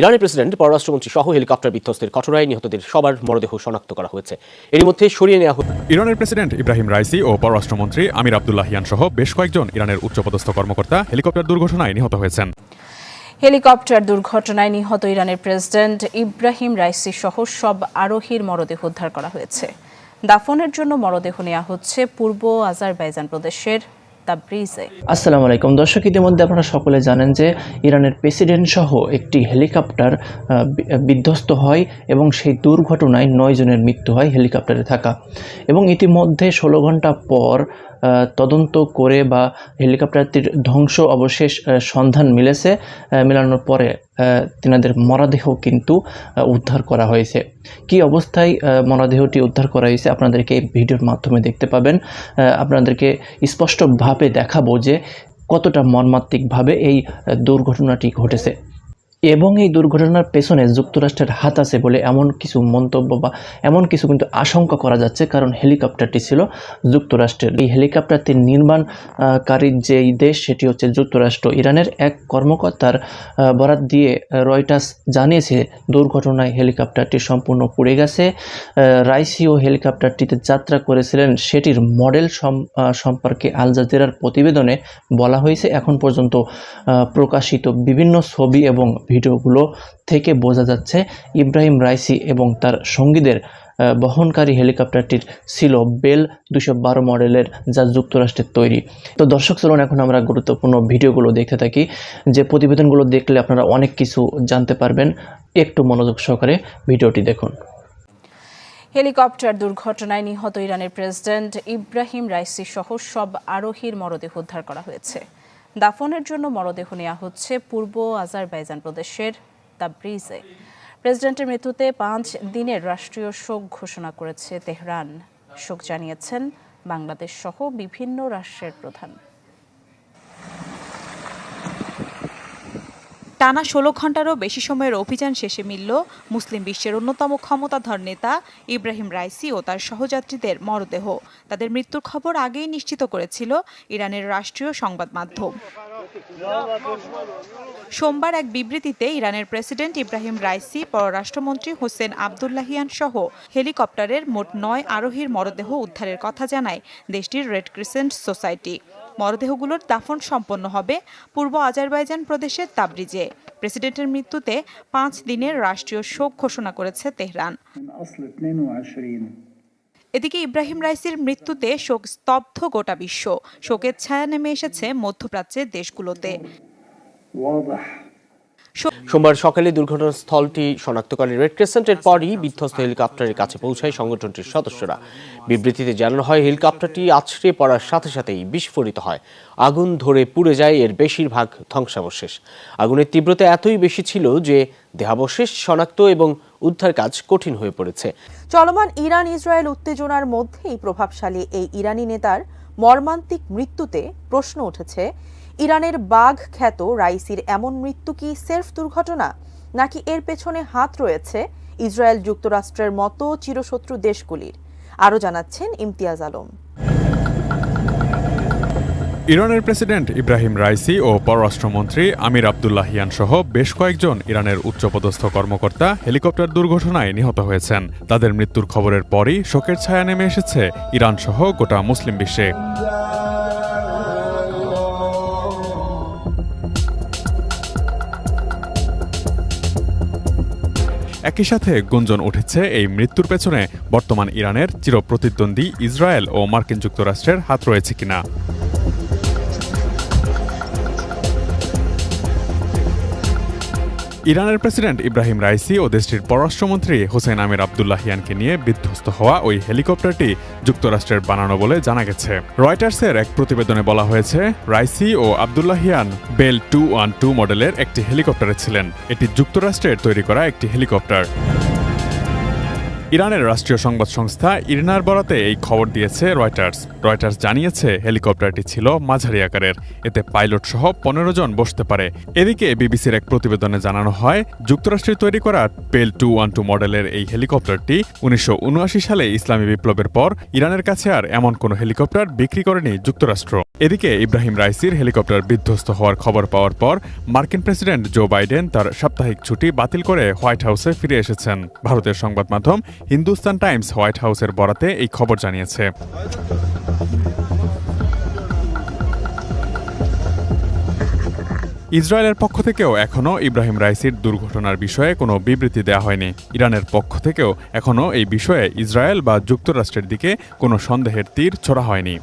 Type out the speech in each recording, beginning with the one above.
ইরানের প্রেসিডেন্ট পররাষ্ট্রমন্ত্রী সহ হেলিকপ্টার বিধ্বস্তের ঘটনায় নিহতদের সবার মরদেহ শনাক্ত করা হয়েছে। এর মধ্যে সরিয়ে নেওয়া হয়েছে। ইরানের প্রেসিডেন্ট ইব্রাহিম রাইসি ও পররাষ্ট্রমন্ত্রী আমির আবদুল্লাহিয়ান সহ বেশ কয়েকজন ইরানের উচ্চপদস্থ কর্মকর্তা হেলিকপ্টার দুর্ঘটনায় নিহত হয়েছেন। হেলিকপ্টার দুর্ঘটনায় নিহত ইরানের প্রেসিডেন্ট ইব্রাহিম রাইসি সহ সব আরোহীর মরদেহ উদ্ধার করা হয়েছে। দাফনের জন্য মরদেহ নেওয়া হচ্ছে পূর্ব আজারবাইজান প্রদেশের তাবরিজে। আসসালামু আলাইকুম। দর্শক, ইতিমধ্যে আপনারা সকলে জানেন যে ইরানের প্রেসিডেন্ট সহ একটি হেলিকপ্টার বিধ্বস্ত হয় এবং সেই দুর্ঘটনায় নয় জনের মৃত্যু হয় হেলিকপ্টারে থাকা। এবং ইতিমধ্যে ষোলো ঘণ্টা পর তদন্ত করে বা হেলিকপ্টারটির ধ্বংস অবশেষ সন্ধান মিলেছে মেলানোর পরে তেনাদের মরাদেহ কিন্তু উদ্ধার করা হয়েছে। কি অবস্থায় মরাদেহটি উদ্ধার করা হয়েছে আপনাদেরকে এই ভিডিওর মাধ্যমে দেখতে পাবেন। আপনাদেরকে স্পষ্টভাবে দেখাবো যে কতটা মর্মান্তিকভাবে এই দুর্ঘটনাটি ঘটেছে। এবং এই দুর্ঘটনার পেছনে যুক্তরাষ্ট্রের হাত আছে বলে এমন কিছু মন্তব্য বা এমন কিছু কিন্তু আশঙ্কা করা যাচ্ছে, কারণ হেলিকপ্টারটি ছিল যুক্তরাষ্ট্রের। এই হেলিকপ্টারটি নির্মাণকারী যেই দেশ, সেটি হচ্ছে যুক্তরাষ্ট্র। ইরানের এক কর্মকর্তার বরাত দিয়ে রয়টার্স জানিয়েছে, দুর্ঘটনায় হেলিকপ্টারটি সম্পূর্ণ পুড়ে গেছে। রাইসিও হেলিকপ্টারটিতে যাত্রা করেছিলেন। সেটির মডেল সম- সম্পর্কে আল জাজিরার প্রতিবেদনে বলা হয়েছে, এখন পর্যন্ত প্রকাশিত বিভিন্ন ছবি এবং ভিডিওগুলো থেকে বোঝা যাচ্ছে ইব্রাহিম রাইসি এবং তার সঙ্গীদের বহনকারী হেলিকপ্টারটির ছিল বেল দুশো বারো মডেলের যা যুক্তরাষ্ট্রের তৈরি। তো দর্শক, চলুন এখন আমরা গুরুত্বপূর্ণ ভিডিওগুলো দেখতে থাকি, যে প্রতিবেদনগুলো দেখলে আপনারা অনেক কিছু জানতে পারবেন। একটু মনোযোগ সহকারে ভিডিওটি দেখুন। হেলিকপ্টার দুর্ঘটনায় নিহত ইরানের প্রেসিডেন্ট ইব্রাহিম রাইসি সহ সব আরোহীর মরদেহ উদ্ধার করা হয়েছে। দাফনের জন্য মরদেহ নেওয়া হচ্ছে পূর্ব আজারবাইজান প্রদেশের তাব্রিজে। প্রেসিডেন্টের মৃত্যুতে পাঁচ দিনের রাষ্ট্রীয় শোক ঘোষণা করেছে তেহরান। শোক জানিয়েছেন বাংলাদেশ সহ বিভিন্ন রাষ্ট্রের প্রধান। টানা ষোলো ঘন্টারও বেশি সময়ের অভিযান শেষে মিলল মুসলিম বিশ্বের অন্যতম ক্ষমতাধর নেতা ইব্রাহিম রাইসি ও তার সহযাত্রীদের মরদেহ। তাদের মৃত্যুর খবর আগেই নিশ্চিত করেছিল ইরানের রাষ্ট্রীয় সংবাদ মাধ্যম। সোমবার এক বিবৃতিতে ইরানের প্রেসিডেন্ট ইব্রাহিম রাইসি, পররাষ্ট্রমন্ত্রী হোসেন আবদুল্লাহিয়ান সহ হেলিকপ্টারের মোট নয় আরোহীর মরদেহ উদ্ধারের কথা জানায় দেশটির রেড ক্রিসেন্ট সোসাইটি। মরদেহগুলোর দাফন সম্পন্ন হবে পূর্ব আজারবাইজান প্রদেশের তাবরিজে। প্রেসিডেন্টের মৃত্যুতে পাঁচ দিনের রাষ্ট্রীয় শোক ঘোষণা করেছে তেহরান। এদিকে ইব্রাহিম রাইসির মৃত্যুতে শোক স্তব্ধ গোটা বিশ্ব। শোকের ছায়া নেমে এসেছে মধ্যপ্রাচ্যের দেশগুলোতে। সোমবার সকালে দুর্ঘটনাস্থলটি শনাক্ত করে রেড ক্রেসেন্টের পরই বিধ্বস্ত হেলিকপ্টারের কাছে পৌঁছায় সংগঠনটির সদস্যরা। বিবৃতিতে জানানো হয়, হেলিকপ্টারটি আছড়ে পড়ার সাথে সাথেই বিস্ফোরিত হয়। আগুন ধরে পুড়ে যায়, এর বেশিরভাগ ধ্বংসাবশেষ। আগুনের তীব্রতা এতই বেশি ছিল যে দেহাবশেষ শনাক্ত এবং উদ্ধার কাজ কঠিন হয়ে পড়েছে। চলমান ইরান ইসরায়েল উত্তেজনার মধ্যেই প্রভাবশালী এই ইরানি নেতার মর্মান্তিক মৃত্যুতে প্রশ্ন উঠেছে। ইরানের বাঘ খ্যাত রাইসির এমন মৃত্যু কি সেলফ দুর্ঘটনা? নাকি এর পেছনে হাত রয়েছে ইসরায়েল যুক্তরাষ্ট্রের মতো চিরশত্রু দেশগুলির? আরও জানাচ্ছেন ইমতিয়াজ আলম। ইরানের প্রেসিডেন্ট ইব্রাহিম রাইসি ও পররাষ্ট্রমন্ত্রী আমির আবদুল্লাহিয়ান সহ বেশ কয়েকজন ইরানের উচ্চপদস্থ কর্মকর্তা হেলিকপ্টার দুর্ঘটনায় নিহত হয়েছেন। তাদের মৃত্যুর খবরের পরই শোকের ছায়া নেমে এসেছে ইরান সহ গোটা মুসলিম বিশ্বে। একই সাথে গুঞ্জন উঠেছে এই মৃত্যুর পেছনে। বর্তমান ইরানের চিরপ্রতিদ্বন্দ্বী ইসরায়েল ও মার্কিন যুক্তরাষ্ট্রের হাত রয়েছে কিনা। ইরানের প্রেসিডেন্ট ইব্রাহিম রাইসি ও দেশটির পররাষ্ট্রমন্ত্রী হোসেন আমির আবদুল্লাহিয়ানকে নিয়ে বিধ্বস্ত হওয়া ওই হেলিকপ্টারটি যুক্তরাষ্ট্রের বানানো বলে জানা গেছে। রয়টার্সের এক প্রতিবেদনে বলা হয়েছে, রাইসি ও Abdollahian Bell two one two মডেলের একটি হেলিকপ্টারে ছিলেন। এটি যুক্তরাষ্ট্রের তৈরি করা একটি হেলিকপ্টার। ইরানের রাষ্ট্রীয় সংবাদ সংস্থা ইরনার বরাতে এই খবর দিয়েছে রয়টার্স। রয়টার্স জানিয়েছে হেলিকপ্টারটি ছিল মাঝারি আকারের। এতে পাইলট সহ পনেরো জন বসতে পারে। এদিকে বিবিসির এক প্রতিবেদনে জানানো হয়, যুক্তরাষ্ট্রে তৈরি করা পেল টু ওয়ান টু মডেলের এই হেলিকপ্টারটি উনিশশো উনআশি সালে ইসলামী বিপ্লবের পর ইরানের কাছে আর এমন কোনো হেলিকপ্টার বিক্রি করেনি যুক্তরাষ্ট্র। এদিকে ইব্রাহিম রাইসির হেলিকপ্টার বিধ্বস্ত হওয়ার খবর পাওয়ার পর মার্কিন প্রেসিডেন্ট জো বাইডেন তার সাপ্তাহিক ছুটি বাতিল করে হোয়াইট হাউসে ফিরে এসেছেন। ভারতের সংবাদ মাধ্যম হিন্দুস্তান টাইমস হোয়াইট হাউসের বরাতে এই খবর জানিয়েছে। ইসরায়েলের পক্ষ থেকেও এখনও ইব্রাহিম রাইসির দুর্ঘটনার বিষয়ে কোনো বিবৃতি দেওয়া হয়নি। ইরানের পক্ষ থেকেও এখনও এই বিষয়ে ইসরায়েল বা যুক্তরাষ্ট্রের দিকে কোনো সন্দেহের তীর ছোড়া হয়নি।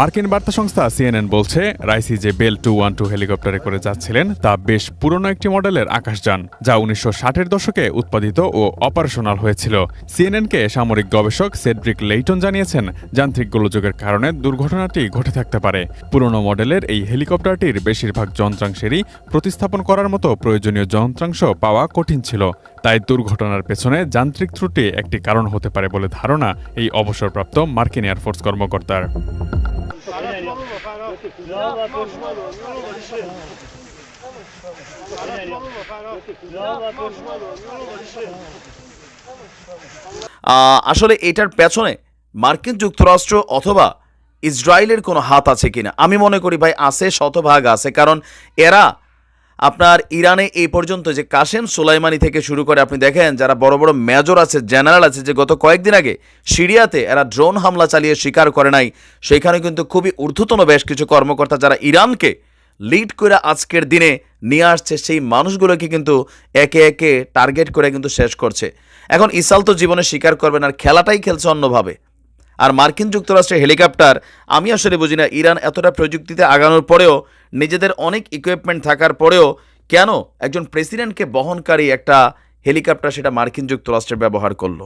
মার্কিন বার্তা সংস্থা সিএনএন বলছে, রাইসি যে বেল টু ওয়ান টু হেলিকপ্টারে করে যাচ্ছিলেন, তা বেশ পুরনো একটি মডেলের আকাশযান, যা উনিশশো ষাটের দশকে উৎপাদিত ও অপারেশনাল হয়েছিল। সিএনএনকে সামরিক গবেষক সেড্রিক লেইটন জানিয়েছেন, যান্ত্রিক গোলযোগের কারণে দুর্ঘটনাটি ঘটে থাকতে পারে। পুরনো মডেলের এই হেলিকপ্টারটির বেশিরভাগ যন্ত্রাংশেরই প্রতিস্থাপন করার মতো প্রয়োজনীয় যন্ত্রাংশ পাওয়া কঠিন ছিল। তাই দুর্ঘটনার পেছনে যান্ত্রিক ত্রুটি একটি কারণ হতে পারে বলে ধারণা এই অবসরপ্রাপ্ত মার্কিন এয়ারফোর্স কর্মকর্তার। আসলে এটার পেছনে মার্কিন যুক্তরাষ্ট্র অথবা ইসরায়েলের কোনো হাত আছে কিনা? আমি মনে করি ভাই, আছে, শতভাগ আছে, কারণ এরা আপনার ইরানে এই পর্যন্ত যে কাশেম সোলাইমানি থেকে শুরু করে, আপনি দেখেন যারা বড় বড় মেজর আছে, জেনারেল আছে, যে গত কয়েকদিন আগে সিরিয়াতে এরা ড্রোন হামলা চালিয়ে স্বীকার করে নাই সেখানে কিন্তু খুবই ঊর্ধ্বতন বেশ কিছু কর্মকর্তা যারা ইরানকে লিড করে আজকের দিনে নিয়ে আসছে, সেই মানুষগুলোকে কিন্তু একে একে টার্গেট করে কিন্তু শেষ করছে। এখন ইসাল তো জীবনে স্বীকার করবেন, আর খেলাটাই খেলছে অন্যভাবে। আর মার্কিন যুক্তরাষ্ট্রের হেলিকপ্টার, আমি আসলে বুঝি না, ইরান এতটা প্রযুক্তিতে আগানোর পরেও নিজেদের অনেক ইকুইপমেন্ট থাকার পরেও কেন একজন প্রেসিডেন্টকে বহনকারী একটা হেলিকপ্টার সেটা মার্কিন যুক্তরাষ্ট্রের ব্যবহার করল?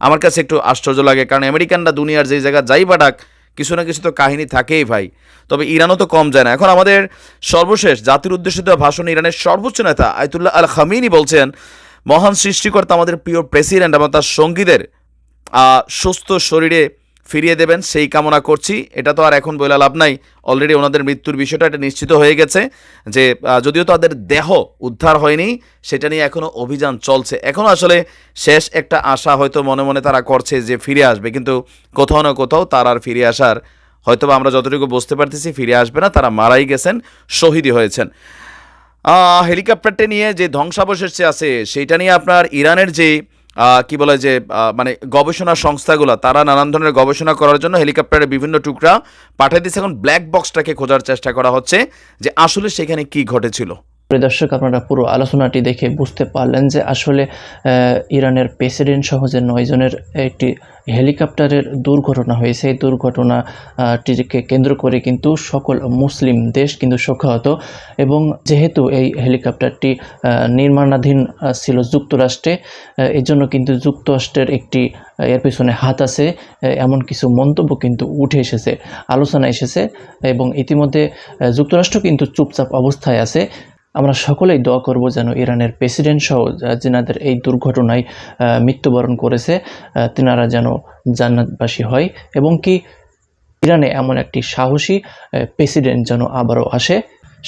আমার কাছে একটু আশ্চর্য লাগে, কারণ আমেরিকানরা দুনিয়ার যেই জায়গা যাই বা ডাক কিছু না কিছু তো কাহিনী থাকেই ভাই। তবে ইরানও তো কম যায় না। এখন আমাদের সর্বশেষ জাতির উদ্দেশ্যে দেওয়া ভাষণ ইরানের সর্বোচ্চ নেতা আয়তুল্লাহ আল খামিনি বলছেন, মহান সৃষ্টিকর্তা আমাদের প্রিয় প্রেসিডেন্ট এবং তার সঙ্গীদের সুস্থ শরীরে ফিরিয়ে দেবেন, সেই কামনা করছি। এটা তো আর এখন বলে লাভ নাই। অলরেডি ওনাদের মৃত্যুর বিষয়টা এটা নিশ্চিত হয়ে গেছে যে যদিও তাদের দেহ উদ্ধার হয়নি, সেটা নিয়ে এখনও অভিযান চলছে। এখনও আসলে শেষ একটা আশা হয়তো মনে মনে তারা করছে যে ফিরে আসবে, কিন্তু কোথাও না কোথাও তার আর ফিরে আসার হয়তো আমরা যতটুকু বুঝতে পারতেছি, ফিরে আসবে না, তারা মারাই গেছেন, শহীদই হয়েছেন। হেলিকপ্টারটি নিয়ে যে ধ্বংসাবশেষ আছে সেইটা নিয়ে আপনার ইরানের যে কি বলে যে মানে গবেষণা সংস্থাগুলো, তারা নানান ধরনের গবেষণা করার জন্য হেলিকপ্টারের বিভিন্ন টুকরা পাঠিয়ে দিচ্ছে এখন ব্ল্যাক বক্সটাকে খোঁজার চেষ্টা করা হচ্ছে যে আসলে সেখানে কি ঘটেছিল। দর্শক আপনারা পুরো আলোচনাটি দেখে বুঝতে পারলেন যে আসলে ইরানের প্রেসিডেন্ট সহ যে নয়জনের একটি হেলিকপ্টারের দুর্ঘটনা হয়েছে। এই দুর্ঘটনাটিকে কেন্দ্র করে কিন্তু সকল মুসলিম দেশ কিন্তু শোকাহত এবং যেহেতু এই হেলিকপ্টারটি নির্মাণাধীন ছিল যুক্তরাষ্ট্রে আহ, এই জন্য কিন্তু যুক্তরাষ্ট্রের একটি এর পিছনে হাত আছে এমন কিছু মন্তব্য কিন্তু উঠে এসেছে আলোচনা এসেছে এবং ইতিমধ্যে যুক্তরাষ্ট্র কিন্তু চুপচাপ অবস্থায় আছে। আমরা সকলেই দোয়া করব যেন ইরানের প্রেসিডেন্ট সহ যেনাদের এই দুর্ঘটনায় মৃত্যুবরণ করেছে তিনারা যেন জান্নাতবাসী হয় এবং কি ইরানে এমন একটি সাহসী প্রেসিডেন্ট যেন আবারও আসে,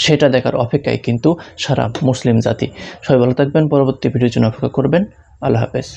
সেটা দেখার অপেক্ষায় কিন্তু সারা মুসলিম জাতি। সবাই ভালো থাকবেন, পরবর্তী ভিডিওর জন্য অপেক্ষা করবেন। আল্লাহ হাফেজ।